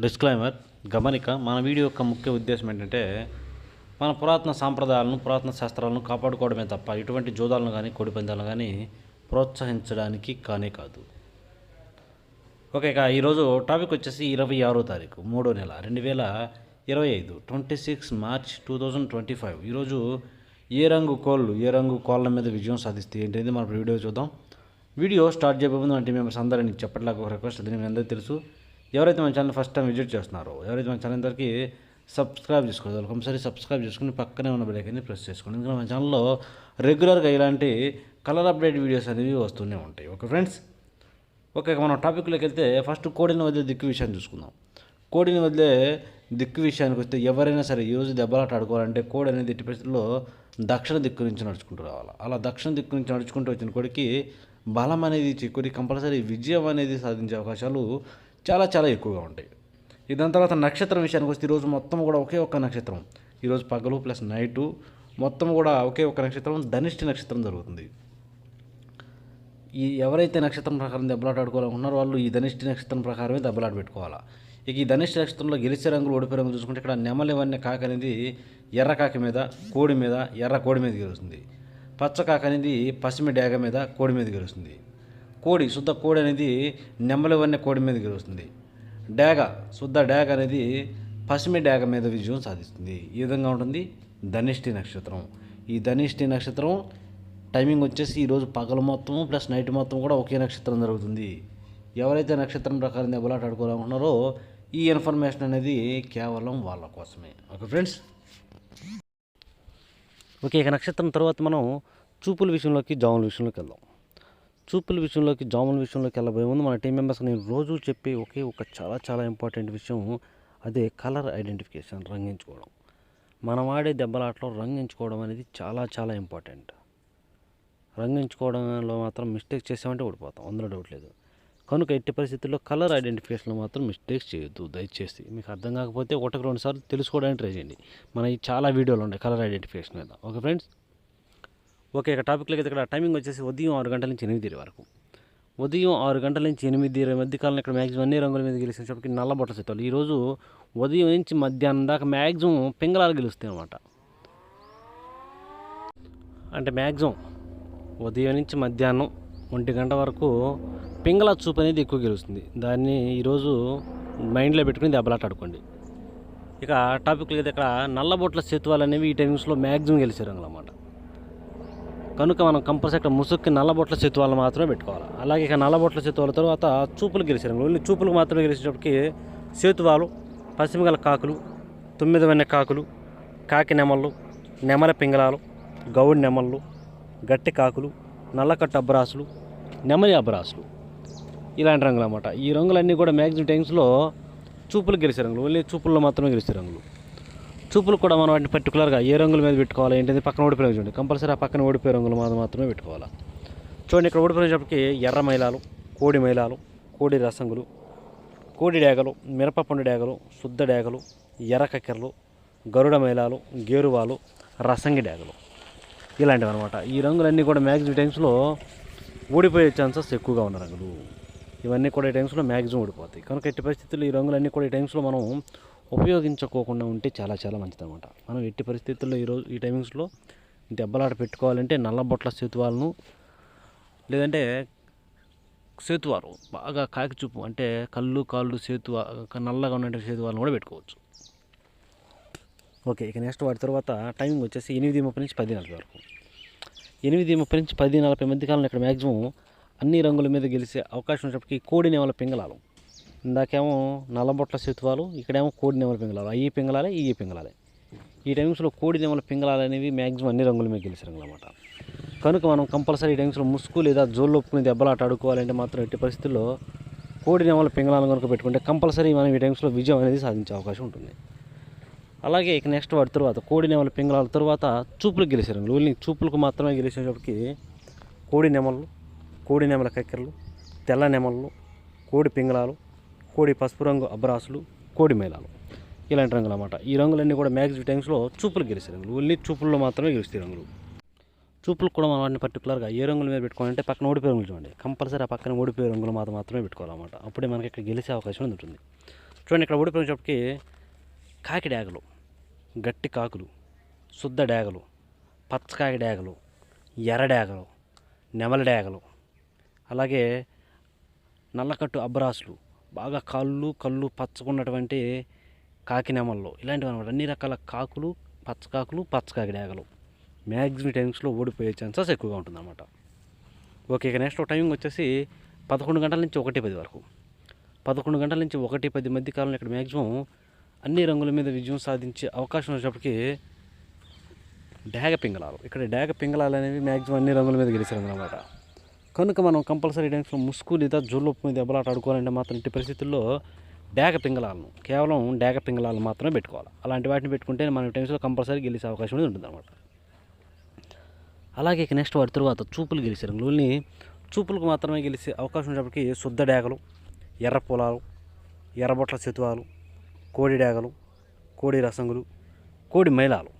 Disclaimer గమనిక మన video యొక్క ముఖ్య ఉద్దేశం ఏంటంటే మన పురాతన సాంప్రదాయాలను పురాతన శాస్త్రాలను కాపాడుకోవడమే తప్ప ఇటువంటి జోదాలను కానీ కోడిపందాలను కానీ ప్రోత్సహించడానికి కానే కాదు. ఓకే ఇక ఈరోజు టాపిక్ వచ్చేసి ఇరవై ఆరో తారీఖు మూడో నెల రెండు వేల ఇరవై ఐదు twenty six March two thousand twenty five. ఈరోజు ఏ రంగు కోళ్ళు ఏ రంగు కోళ్ళ మీద విజయం సాధిస్తే ఏంటనేది మన వీడియో చూద్దాం. వీడియో స్టార్ట్ చేయబోతుంది అంటే మేము అందరినీ చెప్పట్లాగా ఒక రిక్వెస్ట్ అది మీ అందరికీ తెలుసు. ఎవరైతే మన ఛానల్ ఫస్ట్ టైం విజిట్ చేస్తున్నారో ఎవరైతే మన ఛానల్ అందరికీ సబ్స్క్రైబ్ చేసుకోవాలి ఒకసారి సబ్స్క్రైబ్ చేసుకుని పక్కనే ఉన్న బెల్ ఐకాన్ని ప్రెస్ చేసుకోండి. ఎందుకంటే మన ఛానల్లో రెగ్యులర్గా ఇలాంటి కలర్ అప్డేట్ వీడియోస్ అనేవి వస్తూనే ఉంటాయి. Okay friends? ఓకే మనం టాపిక్లోకి వెళ్తే ఫస్ట్ కోడిని వదిలే దిక్కు విషయాన్ని చూసుకుందాం. కోడిని వదిలే దిక్కు విషయానికి వస్తే ఎవరైనా సరే ఈరోజు దెబ్బలాట ఆడుకోవాలంటే కోడి అనేది ఎట్టి పరిస్థితుల్లో దక్షిణ దిక్కు నుంచి నడుచుకుంటూ రావాలి. అలా దక్షిణ దిక్కు నుంచి నడుచుకుంటూ వచ్చిన కోడికి బలం అనేది చిక్కుడి కంపల్సరీ విజయం అనేది సాధించే అవకాశాలు చాలా చాలా ఎక్కువగా ఉంటాయి. దాని తర్వాత నక్షత్రం విషయానికి వస్తే ఈరోజు మొత్తం కూడా ఒకే ఒక్క నక్షత్రం. ఈరోజు పగలు ప్లస్ నైటు మొత్తం కూడా ఒకే ఒక్క నక్షత్రం ధనిష్ఠ నక్షత్రం జరుగుతుంది. ఈ ఎవరైతే నక్షత్రం ప్రకారం దెబ్బలాట ఆడుకోవాలనుకున్నారో వాళ్ళు ఈ ధనిష్ఠ నక్షత్రం ప్రకారమే దెబ్బలాట పెట్టుకోవాలా. ఇక ఈ ధనిష్ఠ నక్షత్రంలో గెలిచే రంగులు ఓడిపోయే రంగులు చూసుకుంటే ఇక్కడ నెమలివన్నీ కాక అనేది ఎర్ర కాకి మీద కోడి మీద ఎర్ర కోడి మీద గెలుస్తుంది. పచ్చ కాక అనేది పసిమి డేగ మీద కోడి మీద గెలుస్తుంది. కోడి శుద్ధ కోడి అనేది నెమలివన్నీ కోడి మీద గెలుస్తుంది. డాగ శుద్ధ డాగ అనేది పసిమి డాగ మీద విజయం సాధిస్తుంది. ఈ విధంగా ఉంటుంది ధనిష్ఠి నక్షత్రం. ఈ ధనిష్ఠి నక్షత్రం టైమింగ్ వచ్చేసి ఈరోజు పగలు మొత్తం ప్లస్ నైట్ మొత్తం కూడా ఒకే నక్షత్రం జరుగుతుంది. ఎవరైతే నక్షత్రం ప్రకారం దెబ్బలాట ఆడుకోవాలనుకున్నారో ఈ ఇన్ఫర్మేషన్ అనేది కేవలం వాళ్ళ కోసమే. Okay friends? ఓకే ఇక నక్షత్రం తర్వాత మనం చూపుల విషయంలోకి జాముల విషయంలోకి వెళ్దాం. చూపుల విషయంలోకి జాముల విషయంలోకి వెళ్ళబోయే ముందు మన టీం మెంబర్స్కి నేను రోజు చెప్పే ఒకే ఒక చాలా చాలా ఇంపార్టెంట్ విషయం అదే కలర్ ఐడెంటిఫికేషన్ రంగించుకోవడం. మనం ఆడే దెబ్బలాటలో రంగించుకోవడం అనేది చాలా చాలా ఇంపార్టెంట్ రంగించుకోవడంలో మాత్రం మిస్టేక్ చేసామంటే ఓడిపోతాం అందులో డౌట్ లేదు. కనుక ఎట్టి పరిస్థితుల్లో కలర్ ఐడెంటిఫికేషన్లో మాత్రం మిస్టేక్స్ చేయొద్దు దయచేసి. మీకు అర్థం కాకపోతే ఒకటి రెండు సార్లు తెలుసుకోవడానికి ట్రై చేయండి. మన చాలా వీడియోలు ఉన్నాయి కలర్ ఐడెంటిఫికేషన్ మీద. ఓకే ఫ్రెండ్స్ ఓకే ఇక టాపిక్లోకి అయితే ఇక్కడ టైమింగ్ వచ్చేసి ఉదయం ఆరు గంటల నుంచి ఎనిమిది వరకు. ఉదయం ఆరు గంటల నుంచి ఎనిమిది ఇరవై మధ్య కాలంలో ఇక్కడ మ్యాక్సిమం అన్ని రంగుల మీద గెలిచినప్పటికి నల్ల బొట్ట సెత్తాలు ఈరోజు ఉదయం నుంచి మధ్యాహ్నం దాకా మ్యాక్సిమం పింగళాలు గెలుస్తాయి అన్నమాట. అంటే మ్యాక్సిమం ఉదయం నుంచి మధ్యాహ్నం ఒంటి గంట వరకు పింగళ చూపు అనేది ఎక్కువ గెలుస్తుంది. దాన్ని ఈరోజు మైండ్లో పెట్టుకుని దెబ్బలాట ఆడుకోండి ఇక టాపిక్లు లేదు ఇక్కడ నల్లబొట్ల సేతువాలు అనేవి ఈ టైమింగ్స్లో మ్యాక్సిమం గెలిచే రంగులు అన్నమాట. కనుక మనం కంపల్సరీ ఇక్కడ ముసుక్కి నల్లబొట్ల సేతువాలు మాత్రమే పెట్టుకోవాలి. అలాగే ఇక నల్లబొట్ల సేతువాల తర్వాత చూపులు గెలిచారు. రంగులు ఓన్లీ చూపులు మాత్రమే గెలిచేటప్పటికి సేతువాలు పశ్చిమగల కాకులు తొమ్మిది వెన్న కాకులు కాకి నెమళ్ళు నెమల పింగళాలు గౌడి నెమళ్ళు గట్టి కాకులు నల్లకట్టు అబ్బరాసులు నెమలి అబ్బరాసులు. ఇలాంటి రంగులు అన్నమాట. ఈ రంగులన్నీ కూడా మ్యాక్సిమం టైమ్స్లో చూపులు గెలిచే రంగులు. ఓన్లీ చూపుల్లో మాత్రమే గెలిచే రంగులు. చూపులు కూడా మనం వాటిని పర్టికులర్గా ఏ రంగుల మీద పెట్టుకోవాలి ఏంటంటే పక్కన ఓడిపోయిన చూడండి. కంపల్సరీ ఆ పక్కన ఓడిపోయే రంగులు మాత్రం మాత్రమే పెట్టుకోవాలి? చూడండి ఇక్కడ ఓడిపోయినప్పటికి ఎర్ర మైలాలు కోడి మైలాలు కోడి రసంగులు కోడి డేగలు మిరపపండు డేగలు శుద్ధ డేగలు ఎర్ర కక్కెరలు గరుడ మైలాలు గేరువాలు రసంగి డేగలు ఇలాంటివి అనమాట ఈ రంగులన్నీ కూడా మ్యాక్సిమం టైమ్స్లో ఓడిపోయే ఛాన్సెస్ ఎక్కువగా ఉన్న రంగులు. ఇవన్నీ కూడా ఈ టైమ్స్లో మ్యాక్సిమం ఓడిపోతాయి. కనుక ఎట్టి పరిస్థితుల్లో ఈ రంగులన్నీ కూడా ఈ టైమ్స్లో మనం ఉపయోగించుకోకుండా ఉంటే చాలా చాలా మంచిది అనమాట మనం ఎట్టి పరిస్థితుల్లో ఈరోజు ఈ టైమింగ్స్లో దెబ్బలాట పెట్టుకోవాలంటే నల్లబొట్ల సేతువాలను లేదంటే సేతువారు బాగా కాకిచూపు అంటే కళ్ళు కాళ్ళు సేతు నల్లగా ఉన్నటువంటి సేతువాలను కూడా పెట్టుకోవచ్చు. ఓకే ఇక నెక్స్ట్ వాటి తర్వాత టైమింగ్ వచ్చేసి ఎనిమిది ముప్పై నుంచి పది నలభై వరకు. ఎనిమిది ముప్పై నుంచి పది నలభై మధ్య కాలంలో ఇక్కడ మ్యాక్సిమం అన్ని రంగుల మీద గెలిచే అవకాశం ఉన్నప్పటికీ కోడి నెమల పింగళాలు. ఇందాకేమో నల్లబొట్ల సేతువాలు ఇక్కడేమో కోడి నెమల పింగళాలు. అవి పింగళాలే ఈ పింగళాలే. ఈ టైమ్స్లో కోడి నెమల పింగళాలు అనేవి మ్యాక్సిమం అన్ని రంగుల మీద గెలిచే అనమాట కనుక మనం కంపల్సరీ ఈ టైమ్స్లో ముసుగు లేదా జోళ్ళు ఒప్పుకుని దెబ్బలాట ఆడుకోవాలంటే మాత్రం ఎట్టి పరిస్థితుల్లో కోడి నెమల పింగళాలను కనుక పెట్టుకుంటే కంపల్సరీ మనం ఈ టైమ్స్లో విజయం అనేది సాధించే అవకాశం ఉంటుంది. అలాగే ఇక నెక్స్ట్ వాటి తర్వాత కోడి నెమల పింగళాల తర్వాత చూపులకు గెలిచే రంగులు ఓన్లీ చూపులకు మాత్రమే గెలిచేటప్పటికి కోడి నెమలు కోడి నెమల కక్కెరలు తెల్ల నెమళ్ళు కోడి పింగళాలు కోడి పసుపు రంగు అబ్రాసులు కోడి మేళాలు. ఇలాంటి రంగులు అన్నమాట. ఈ రంగులన్నీ కూడా మ్యాక్సిమం టైమ్స్లో చూపులు గెలిచే రంగులు. ఓన్లీ చూపుల్లో మాత్రమే గెలుస్తాయి రంగులు. చూపులు కూడా మనం వాటిని పర్టికులర్గా ఏ రంగుల మీద పెట్టుకోవాలంటే పక్కన ఓడిపోయే రంగులు చూడండి. కంపల్సరీ ఆ పక్కన ఓడిపోయే రంగులు మాత్రం మాత్రమే పెట్టుకోవాలన్నమాట. అప్పుడే మనకి ఇక్కడ గెలిచే అవకాశం ఉంటుంది. చూడండి ఇక్కడ ఓడిపోయినప్పటికి కాకి డ్యాగలు గట్టి కాకులు శుద్ధ డ్యాగలు పచ్చకాయ డ్యాగలు ఎర్ర డ్యాగలు నెమల డ్యాగలు అలాగే నల్లకట్టు అబ్బరాసులు బాగా కళ్ళు కళ్ళు పచ్చకున్నటువంటి కాకి ఇలాంటివి అనమాట అన్ని రకాల కాకులు పచ్చకాకులు పచ్చకాకిడాగలు మ్యాక్సిమం టైమ్స్లో ఓడిపోయే ఛాన్సెస్ ఎక్కువగా ఉంటుందన్నమాట. ఓకే ఇక నెక్స్ట్ టైమింగ్ వచ్చేసి పదకొండు గంటల నుంచి ఒకటి పది వరకు. పదకొండు గంటల నుంచి ఒకటి పది మధ్య కాలంలో ఇక్కడ మ్యాక్సిమం అన్ని రంగుల మీద విజయం సాధించే అవకాశం వచ్చేటప్పటికి డాగ పింగళాలు. ఇక్కడ డాగ పింగళాలు అనేవి మ్యాక్సిమం అన్ని రంగుల మీద గెలిచారన్నమాట. కనుక మనం కంపల్సరీ టైమ్స్లో ముసుగు లేదా జోళ్ళొప్పు మీద దెబ్బలాట ఆడుకోవాలంటే మాత్రం ఇట్టి పరిస్థితుల్లో డేగ పింగళాలను కేవలం డేగ పింగళాలను మాత్రమే పెట్టుకోవాలి. అలాంటి వాటిని పెట్టుకుంటే మనం టైమ్స్లో కంపల్సరీ గెలిచే అవకాశం అనేది ఉంటుందన్నమాట. అలాగే ఇక నెక్స్ట్ వాటి తర్వాత చూపులు గెలిచారు రంగులని చూపులకు మాత్రమే గెలిచే అవకాశం ఉన్నప్పటికీ శుద్ధ డేగలు ఎర్ర పొలాలు ఎర్రబొట్ల చతువాలు కోడి డేగలు కోడి రసంగులు కోడి మైలాలు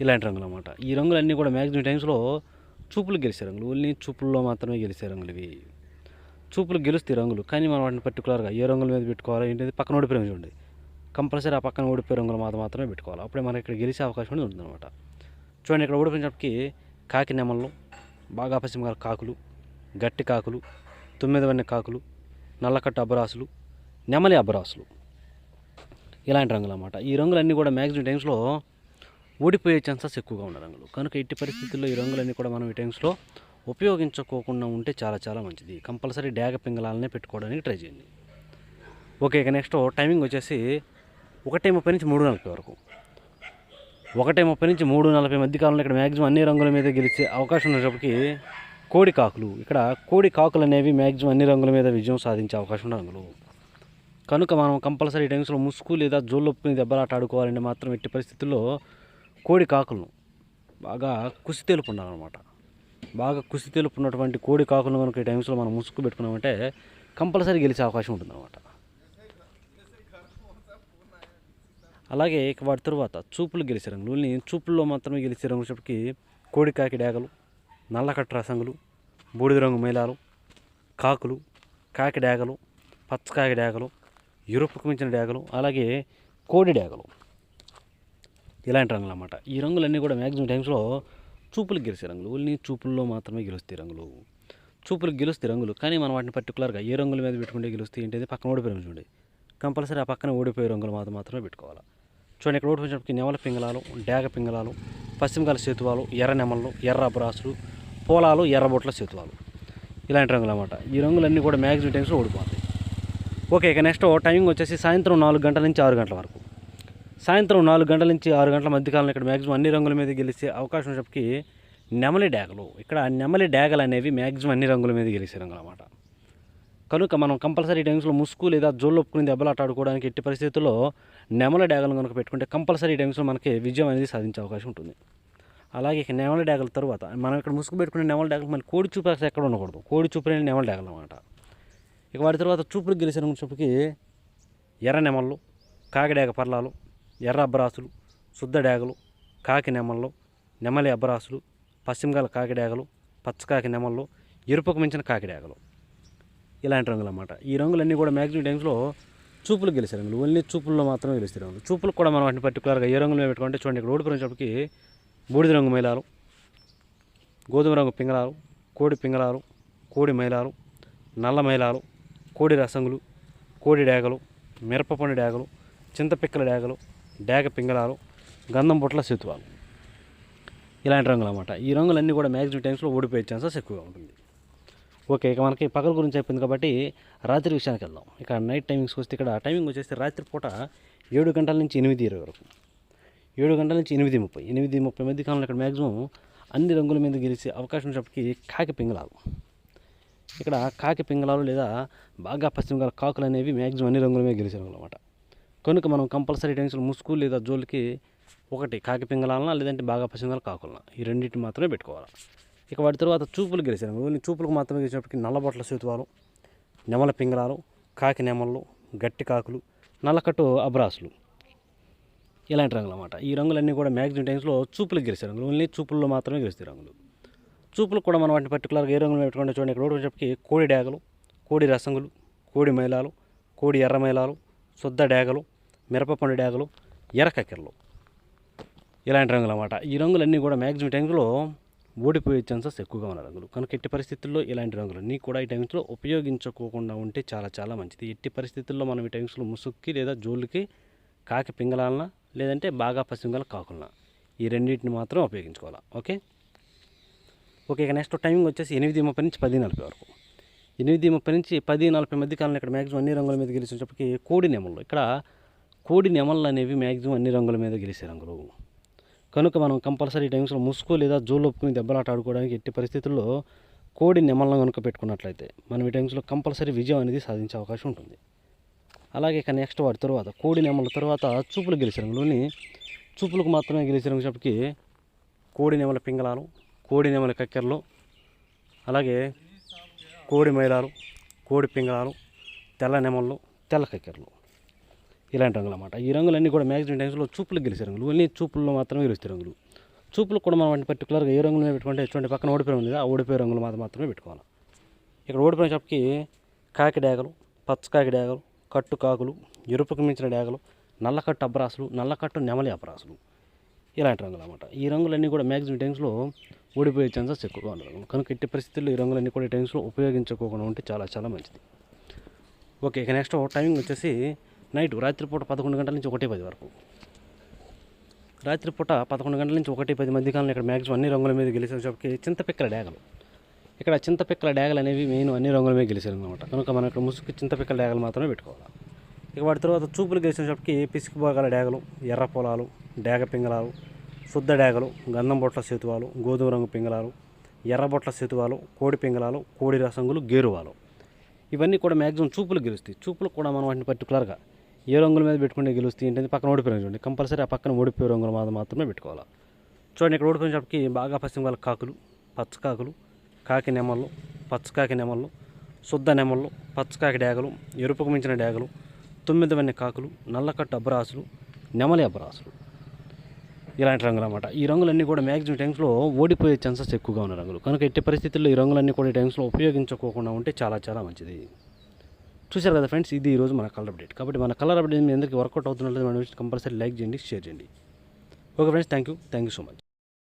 ఇలాంటి రంగులు అన్నమాట ఈ రంగులన్నీ కూడా మ్యాక్సిమం టైమ్స్లో చూపులు గెలిచే రంగులు. ఓన్లీ చూపుల్లో మాత్రమే గెలిచే రంగులు ఇవి. చూపులు గెలుస్తాయి రంగులు. కానీ మనం వాటిని పర్టికులర్గా ఏ రంగుల మీద పెట్టుకోవాలో ఏంటంటే పక్కన ఓడిపోయి రంగు చూడండి. కంపల్సరీ ఆ పక్కన ఓడిపోయే రంగులు మాత్రం మాత్రమే పెట్టుకోవాలి. అప్పుడే మనకి ఇక్కడ గెలిచే అవకాశం అనేది ఉంటుందన్నమాట. చూడండి ఇక్కడ ఓడిపోయినప్పటికీ కాకి నెమళ్ళు బాగా పశ్చిమ కాకులు గట్టి కాకులు తొమ్మిది వన్నె కాకులు నల్లకట్ట అబ్బరాసులు నెమలి అబ్బరాసులు. ఇలాంటి రంగులు అన్నమాట. ఈ రంగులన్నీ కూడా మ్యాక్సిమం టైమ్స్లో ఓడిపోయే ఛాన్సెస్ ఎక్కువగా ఉన్న రంగులు. కనుక ఎట్టి పరిస్థితుల్లో ఈ రంగులన్నీ కూడా మనం ఈ టైమ్స్లో ఉపయోగించుకోకుండా ఉంటే చాలా చాలా మంచిది. కంపల్సరీ డ్యాగ పింగళాలనే పెట్టుకోవడానికి ట్రై చేయండి. ఓకే ఇక నెక్స్ట్ టైమింగ్ వచ్చేసి ఒకటే ముప్పై నుంచి మూడు నలభై వరకు. ఒకటే ముప్పై నుంచి మూడు నలభై మధ్య కాలంలో ఇక్కడ మ్యాక్సిమం అన్ని రంగుల మీద గెలిచే అవకాశం ఉన్నప్పటికీ కోడి కాకులు. ఇక్కడ కోడి కాకులు అనేవి మ్యాక్సిమం అన్ని రంగుల మీద విజయం సాధించే అవకాశం ఉన్న రంగులు. కనుక మనం కంపల్సరీ టైమ్స్లో ముసుగు లేదా జోళ్ళొప్పుని దెబ్బలాట ఆడుకోవాలంటే మాత్రం ఎట్టి పరిస్థితుల్లో కోడి కాకులను బాగా కుసి తెలుపు ఉండాలన్నమాట బాగా కుసి తెలుపు ఉన్నటువంటి కోడి కాకులను కనుక ఈ టైమ్స్లో మనం ముసుగు పెట్టుకున్నామంటే కంపల్సరీ గెలిచే అవకాశం ఉంటుందన్నమాట. అలాగే ఇక వాటి తర్వాత చూపులు గెలిచే రంగులు. చూపుల్లో మాత్రమే గెలిచే రంగులు కోడి కాకి డేగలు నల్లకట్ట రసంగులు బూడిద రంగు మేళాలు కాకులు కాకి డేగలు పచ్చకాకి డేగలు ఎరుపుకు మించిన డేగలు అలాగే కోడి డేగలు. ఇలాంటి రంగులు అన్నమాట. ఈ రంగులన్నీ కూడా మ్యాక్సిమం టైమ్స్లో చూపులు గెలిచే రంగులు. ఓన్లీ చూపుల్లో మాత్రమే గెలుస్తాయి రంగులు. చూపులు గెలుస్తాయి రంగులు. కానీ మనం వాటిని పర్టికులర్గా ఏ రంగుల మీద పెట్టుకుంటే గెలుస్తాయి ఏంటంటే పక్కన ఓడిపోయి చూడండి. కంపల్సరీ ఆ పక్కన ఓడిపోయే రంగులు మాత్రం మాత్రమే పెట్టుకోవాలి. చూడండి ఇక్కడ ఓడిపోయినప్పటికి నెమల పింగళాలు డేగ పింగళాలు పశ్చిమకాల సేతువాలు ఎర్ర నెమళ్ళు ఎర్ర అబ్రాసులు పోలాలు ఎర్రబొట్ల సేతువాలు. ఇలాంటి రంగులు అన్నమాట. ఈ రంగులన్నీ కూడా మ్యాక్సిమం టైమ్స్లో ఓడిపోతాయి ఓకే ఇక నెక్స్ట్ టైమింగ్ వచ్చేసి సాయంత్రం నాలుగు గంటల నుంచి ఆరు గంటల వరకు. సాయంత్రం నాలుగు గంటల నుంచి ఆరు గంటల మధ్యకాలంలో ఇక్కడ మ్యాక్సిమం అన్ని రంగుల మీద గెలిచే అవకాశం ఉన్నప్పటికీ నెమలి డాగలు ఇక్కడ నెమలి డాగలు అనేవి మ్యాక్సిమం అన్ని రంగుల మీద గెలిచే రంగులు అనమాట కనుక మనం కంపల్సరీ టైమ్స్లో ముసుగు లేదా జోళ్ళొప్పుకుని దెబ్బలాట ఆడుకోవడానికి ఎట్టి పరిస్థితుల్లో నెమల డ్యాగలను కనుక పెట్టుకుంటే కంపల్సరీ టైమ్స్లో మనకి విజయం అనేది సాధించే అవకాశం ఉంటుంది. అలాగే ఇక నెమల డ్యాగల తర్వాత మనం ఇక్కడ ముసుగు పెట్టుకునే నెమల డాగలు మళ్ళీ కోడి చూపు ఎక్కడ ఉండకూడదు. కోడి చూపు అనేది నెమల డ్యాగలు అనమాట ఇక వాటి తర్వాత చూపులు గెలిచిన చూపుకి ఎర్ర నెమళ్ళు కాకిడాగ పర్లాలు ఎర్ర అబ్బరాసులు శుద్ధ డేగలు కాకి నెమళ్ళు నెమలి అబ్బరాసులు పశ్చిమగాల కాకిడాగలు పచ్చకాకి నెమళ్ళు ఎరుపుకు మించిన కాకిడాగలు ఇలాంటి రంగులు అన్నమాట ఈ రంగులన్నీ కూడా మ్యాక్సిమం టైమ్స్లో చూపులు గెలిచే రంగులు. ఓన్లీ చూపుల్లో మాత్రమే గెలిచే రంగులు. చూపులు కూడా మనం వాటిని పర్టికులర్గా ఏ రంగులు పెట్టుకుంటే చూడండి ఇక్కడ ఓడిపోయినప్పటికి బూడిద రంగు మైలాలు గోధుమ రంగు పింగళాలు కోడి పింగళాలు కోడి మైలాలు నల్ల మైలాలు కోడి రసంగులు కోడి డాగలు మిరపపండు డాగలు చింతపిక్కల డాగలు డాగ పింగళాలు గంధం బుట్ల సేతువాలు. ఇలాంటి రంగులు అనమాట ఈ రంగులన్నీ కూడా మ్యాక్సిమం టైమ్స్లో ఓడిపోయే ఛాన్సెస్ ఎక్కువగా ఉంటుంది. ఓకే ఇక మనకి పగల గురించి చెప్పింది కాబట్టి రాత్రి విషయానికి వెళ్దాం. ఇక నైట్ టైమింగ్స్కి వస్తే ఇక్కడ టైమింగ్ వచ్చేసి రాత్రి పూట ఏడు గంటల నుంచి ఎనిమిది ఇరవై వరకు. ఏడు గంటల నుంచి ఎనిమిది ముప్పై. ఎనిమిది ముప్పై మధ్య కాలంలో ఇక్కడ మ్యాక్సిమం అన్ని రంగుల మీద గెలిచే అవకాశం ఉన్నప్పటికీ కాకి పింగళాలు. ఇక్కడ కాకి పింగళాలు లేదా బాగా పశ్చిమకాల కాకులు అనేవి మ్యాక్సిమం అన్ని రంగుల మీద గెలిచే రంగులు అనమాట కనుక మనం కంపల్సరీ టైమ్స్లో ముసుగు లేదా జోలికి ఒకటి కాకి పింగళాలనా లేదంటే బాగా పశ్చిమకాల కాకులనా? ఈ రెండింటిని మాత్రమే పెట్టుకోవాలి. ఇక వాటి తర్వాత చూపులు గెలిచాను ఓన్లీ చూపులకు మాత్రమే గెలిచినప్పటికీ నల్లబొట్ల సేతువాలు నెమల పింగళాలు కాకి నెమళ్ళు గట్టి కాకులు నల్లకట్టు అబ్రాసులు. ఇలాంటి రంగులు అన్నమాట. ఈ రంగులన్నీ కూడా మ్యాక్సిమం టైమ్స్లో చూపులకు గెలిచే రంగులు. ఓన్లీ చూపుల్లో మాత్రమే గెలిచే రంగులు. చూపులు కూడా మనం వాటిని పర్టికులర్గా ఏ రంగులు పెట్టుకుంటే చూడండి. ఇక్కడ ఒకటి చెప్పి కోడి డేగలు కోడి రసంగులు కోడి మైలాలు కోడి ఎర్ర మైలాలు శుద్ధ డేగలు మిరపపండు డేగలు ఎర్రకక్కెరలు ఇలాంటి రంగులు అన్నమాట. ఈ రంగులన్నీ కూడా మ్యాక్సిమం టైంలో ఓడిపోయే ఛాన్సెస్ ఎక్కువగా ఉన్న రంగులు. కనుక ఎట్టి పరిస్థితుల్లో ఇలాంటి రంగులన్నీ కూడా ఈ టైమ్స్లో ఉపయోగించుకోకుండా ఉంటే చాలా చాలా మంచిది. ఎట్టి పరిస్థితుల్లో మనం ఈ టైమ్స్లో ముసుక్కి లేదా జోళ్ళకి కాకి పింగళాలన లేదంటే బాగా పసిమిగల కాకులన ఈ రెండింటిని మాత్రం ఉపయోగించుకోవాలి. ఓకే? ఓకే ఇక నెక్స్ట్ టైమింగ్ వచ్చేసి ఎనిమిది ముప్పై నుంచి పది నలభై వరకు. ఎనిమిది ముప్పై నుంచి పది నలభై మధ్య కాలంలో ఇక్కడ మ్యాక్సిమం అన్ని రంగుల మీద గెలిచినప్పటికీ కోడి నెమల్లో ఇక్కడ కోడి నెమళ్ళు అనేవి మ్యాక్సిమం అన్ని రంగుల మీద గెలిచే రంగులు. కనుక మనం కంపల్సరీ టైమ్స్లో ముసుగు లేదా జోలు ఒప్పుకుని దెబ్బలాట ఆడుకోవడానికి ఎట్టి పరిస్థితుల్లో కోడి నెమళ్ళను కనుక పెట్టుకున్నట్లయితే మనం ఈ టైమ్స్లో కంపల్సరీ విజయం అనేది సాధించే అవకాశం ఉంటుంది. అలాగే ఇక నెక్స్ట్ వాటి తర్వాత కోడి నెమల తర్వాత చూపులు గెలిచే రంగులోని చూపులకు మాత్రమే గెలిచే రంగుకి కోడి నెమల పింగళాలు కోడి నెమల కక్కెరలు అలాగే కోడి మైలాలు కోడి పింగళాలు తెల్ల నెమళ్ళు తెల్ల కక్కెరలు. ఇలాంటి రంగులు అన్నమాట. ఈ రంగులన్నీ కూడా మ్యాక్సిమం టైమ్స్లో చూపులకు గెలిచే రంగులు. ఓన్లీ చూపుల్లో మాత్రమే గెలుస్తాయి రంగులు. చూపులకు కూడా మనం పర్టికులర్గా ఏ రంగులు పెట్టుకుంటే ఎటువంటి పక్కన ఓడిపోయి ఉంది ఆ ఓడిపోయే రంగులు మాత్రం మాత్రమే పెట్టుకోవాలి. ఇక్కడ ఓడిపోయిన షాప్కి కాకి డేగలు పచ్చకాకి డేగలు కట్టు కాకులు ఎరుపుకు మించిన డేగలు నల్లకట్టు అబ్రాసులు నల్లకట్టు నెమలి అబ్రాసులు ఇలాంటి రంగులు అనమాట ఈ రంగులన్నీ కూడా మ్యాక్సిమం టైమ్స్లో ఓడిపోయే ఛాన్సెస్ ఎక్కువగా ఉండదు కనుక ఎట్టి పరిస్థితుల్లో ఈ రంగులన్నీ కూడా ఈ టైమ్స్లో ఉపయోగించుకోకుండా ఉంటే చాలా చాలా మంచిది. ఓకే ఇక నెక్స్ట్ టైమింగ్ వచ్చేసి నైట్ రాత్రిపూట పదకొండు గంటల నుంచి ఒకటి పది వరకు. రాత్రిపూట పదకొండు గంటల నుంచి ఒకటి పది మధ్య కాలంలో ఇక్కడ మ్యాక్సిమం అన్ని రంగుల మీద గెలిచేసరికి చింతపిక్కల డేగలు. ఇక్కడ చింతపిక్కల డేగలు అనేవి మెయిన్ అన్ని రంగుల మీద గెలిచారనమాట కనుక మనం ఇక్కడ ముసుగు చింతపిక్కల డేగలు మాత్రమే పెట్టుకోవాలి. ఇక వాటి తర్వాత చూపులు గెలిచిన గెలిచినప్పటికి పిసికి భాగాల డేగలు ఎర్ర పొలాలు డేగ పింగళాలు శుద్ధ డేగలు గంధం బొట్ల సేతువాలు గోధుమ రంగు పింగళాలు ఎర్ర బొట్ల సేతువాలు కోడి పింగళాలు కోడి రసంగులు గేరువాలు. ఇవన్నీ కూడా మ్యాక్సిమం చూపులు గెలుస్తాయి. చూపులు కూడా మనం వాటిని పర్టికులర్గా ఏ రంగుల మీద పెట్టుకుంటే గెలుస్తూ ఏంటంటే పక్కన ఓడిపోయిన చూడండి. కంపల్సరీ ఆ పక్కన ఓడిపోయే రంగుల మీద మాత్రమే పెట్టుకోవాలి. చూడండి ఇక్కడ ఓడిపోయినప్పటికి బాగా పశ్చిమ వాళ్ళ కాకులు పచ్చకాకులు కాకి నెమళ్ళు పచ్చకాకి నెమళ్ళు శుద్ధ నెమళ్ళు పచ్చకాకి డేగలు ఎరుపుకు మించిన డేగలు తొమ్మిదివన్నీ కాకులు నల్లకట్టు అబ్బరాసులు నెమలి అబ్బరాసులు. ఇలాంటి రంగులు అనమాట ఈ రంగులన్నీ కూడా మ్యాక్సిమం టైమ్స్లో ఓడిపోయే ఛాన్సెస్ ఎక్కువగా ఉన్న రంగులు. కనుక ఎట్టి పరిస్థితుల్లో ఈ రంగులన్నీ కూడా ఈ టైమ్స్లో ఉపయోగించుకోకుండా ఉంటే చాలా చాలా మంచిది. చూశారు కదా ఫ్రెండ్స్ ఇది ఈరోజు మన కలర్ అప్డేట్. కాబట్టి మన కలర్ అప్డేట్ మీ అందరికీ వర్కౌట్ అవుతున్నట్లయితే మన కంపల్సరీ లైక్ చేయండి షేర్ చేయండి. Okay friends thank you thank you so much